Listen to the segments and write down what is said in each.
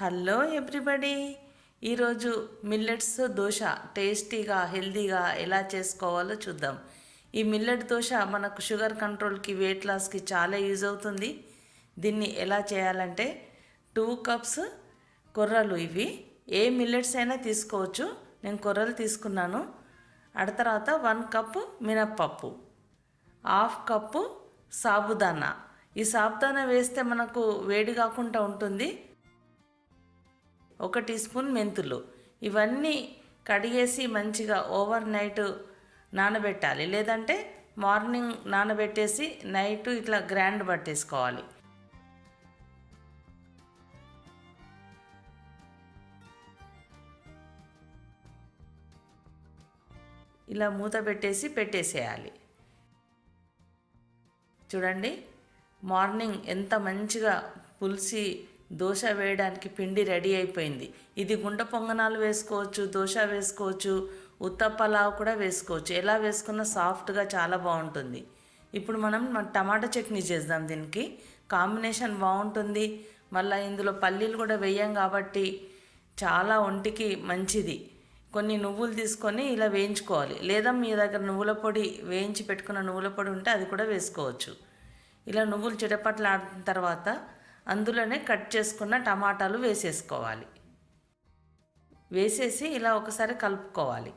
Hello everybody. ఈరోజు millets dosa టేస్టీగా హెల్తీగా ఎలా చేసుకోవాలో చూద్దాం. ఈ మిల్లెట్ దోశ మనకు షుగర్ కంట్రోల్కి వెయిట్ లాస్కి చాలా యూజ్ అవుతుంది. దీన్ని ఎలా చేయాలంటే టూ కప్స్ కొర్రలు ఇవి. ఏ మిల్లెట్స్ అయినా తీసుకోవచ్చు. నేను కొర్రలు తీసుకున్నాను. అడ తర్వాత వన్ కప్పు మినప్పప్పు హాఫ్ కప్పు సాబుదానా. ఈ సాబుదానా వేస్తే మనకు వేడి కాకుండా ఉంటుంది. ఒక టీ స్పూన్ మెంతులు. ఇవన్నీ కడిగేసి మంచిగా ఓవర్ నైట్ నానబెట్టాలి. లేదంటే మార్నింగ్ నానబెట్టేసి నైట్ ఇట్లా గ్రాండ్ పట్టేసుకోవాలి. ఇలా మూత పెట్టేసి పెట్టేసేయాలి. చూడండి మార్నింగ్ ఎంత మంచిగా పులిసి దోశ వేయడానికి పిండి రెడీ అయిపోయింది. ఇది గుండ పొంగనాలు వేసుకోవచ్చు దోశ వేసుకోవచ్చు ఉత్తప్పలావు కూడా వేసుకోవచ్చు. ఎలా వేసుకున్నా సాఫ్ట్గా చాలా బాగుంటుంది. ఇప్పుడు మనం టమాటా చట్నీ చేద్దాం దీనికి. కాంబినేషన్ బాగుంటుంది. మళ్ళీ ఇందులో పల్లీలు కూడా వేయం కాబట్టి చాలా ఒంటికి మంచిది. కొన్ని నువ్వులు తీసుకొని ఇలా వేయించుకోవాలి. లేదా మీ దగ్గర నువ్వుల పొడి వేయించి పెట్టుకున్న నువ్వుల పొడి ఉంటే అది కూడా వేసుకోవచ్చు. ఇలా నువ్వులు చిటపట్లాడిన తర్వాత అందులోనే కట్ చేసుకున్న టమాటాలు వేసేసుకోవాలి. వేసేసి ఇలా ఒకసారి కలుపుకోవాలి.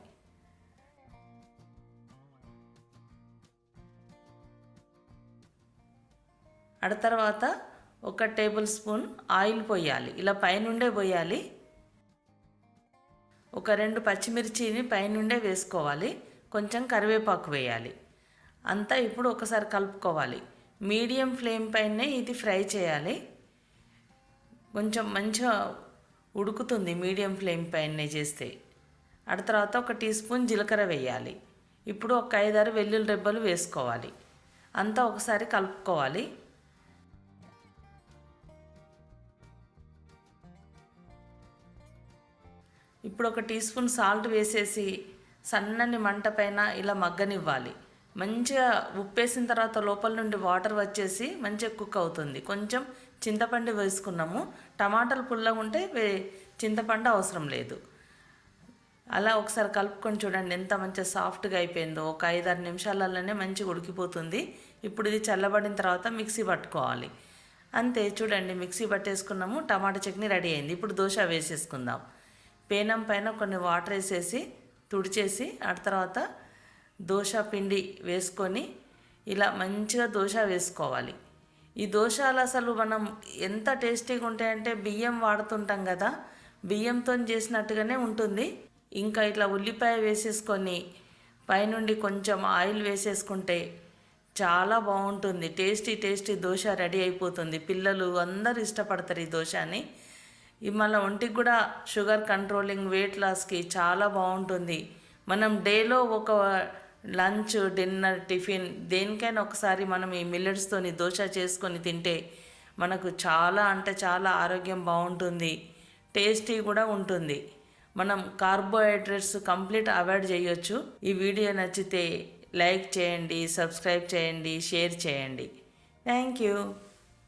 అడ తర్వాత ఒక టేబుల్ స్పూన్ ఆయిల్ పోయాలి. ఇలా పైనుండే పోయాలి. ఒక రెండు పచ్చిమిర్చిని పైనుండే వేసుకోవాలి. కొంచెం కరివేపాకు వేయాలి. అంతా ఇప్పుడు ఒకసారి కలుపుకోవాలి. మీడియం ఫ్లేమ్ పైనే ఇది ఫ్రై చేయాలి. కొంచెం మంచిగా ఉడుకుతుంది మీడియం ఫ్లేమ్ పైన చేస్తే. అడ తర్వాత ఒక టీ స్పూన్ జీలకర్ర వేయాలి. ఇప్పుడు ఒక ఐదారు వెల్లుల్లి రెబ్బలు వేసుకోవాలి. అంతా ఒకసారి కలుపుకోవాలి. ఇప్పుడు ఒక టీ స్పూన్ సాల్ట్ వేసేసి సన్నని మంట పైన ఇలా మగ్గనివ్వాలి. మంచిగా ఉప్పేసిన తర్వాత లోపల నుండి వాటర్ వచ్చేసి మంచిగా కుక్ అవుతుంది. కొంచెం చింతపండు వేసుకున్నాము. టమాటాలు పుల్లగా ఉంటే చింతపండు అవసరం లేదు. అలా ఒకసారి కలుపుకొని చూడండి ఎంత మంచిగా సాఫ్ట్గా అయిపోయిందో. ఒక ఐదారు నిమిషాలలోనే మంచిగా ఉడికిపోతుంది. ఇప్పుడు ఇది చల్లబడిన తర్వాత మిక్సీ పట్టుకోవాలి. అంతే చూడండి మిక్సీ పట్టేసుకున్నాము. టమాటా చట్నీ రెడీ అయింది. ఇప్పుడు దోశ వేసేసుకుందాం. పేనం పైన కొన్ని వాటర్ వేసేసి తుడిచేసి ఆ తర్వాత దోశ పిండి వేసుకొని ఇలా మంచిగా దోశ వేసుకోవాలి. ఈ దోశాలు అసలు మనం ఎంత టేస్టీగా ఉంటాయంటే బియ్యం వాడుతుంటాం కదా బియ్యంతో చేసినట్టుగానే ఉంటుంది. ఇంకా ఇట్లా ఉల్లిపాయ వేసేసుకొని పైనుండి కొంచెం ఆయిల్ వేసేసుకుంటే చాలా బాగుంటుంది. టేస్టీ టేస్టీ దోశ రెడీ అయిపోతుంది. పిల్లలు అందరూ ఇష్టపడతారు ఈ దోశని. మళ్ళీ ఒంటికి కూడా షుగర్ కంట్రోలింగ్ వెయిట్ లాస్కి చాలా బాగుంటుంది. మనం డేలో ఒక లంచ్ డిన్నర్ టిఫిన్ దేనికైనా ఒకసారి మనం ఈ మిల్లెట్స్తోని దోశ చేసుకొని తింటే మనకు చాలా అంటే చాలా ఆరోగ్యం బాగుంటుంది టేస్టీ కూడా ఉంటుంది. మనం కార్బోహైడ్రేట్స్ కంప్లీట్ అవాయిడ్ చేయొచ్చు. ఈ వీడియో నచ్చితే లైక్ చేయండి సబ్స్క్రైబ్ చేయండి షేర్ చేయండి. Thank you.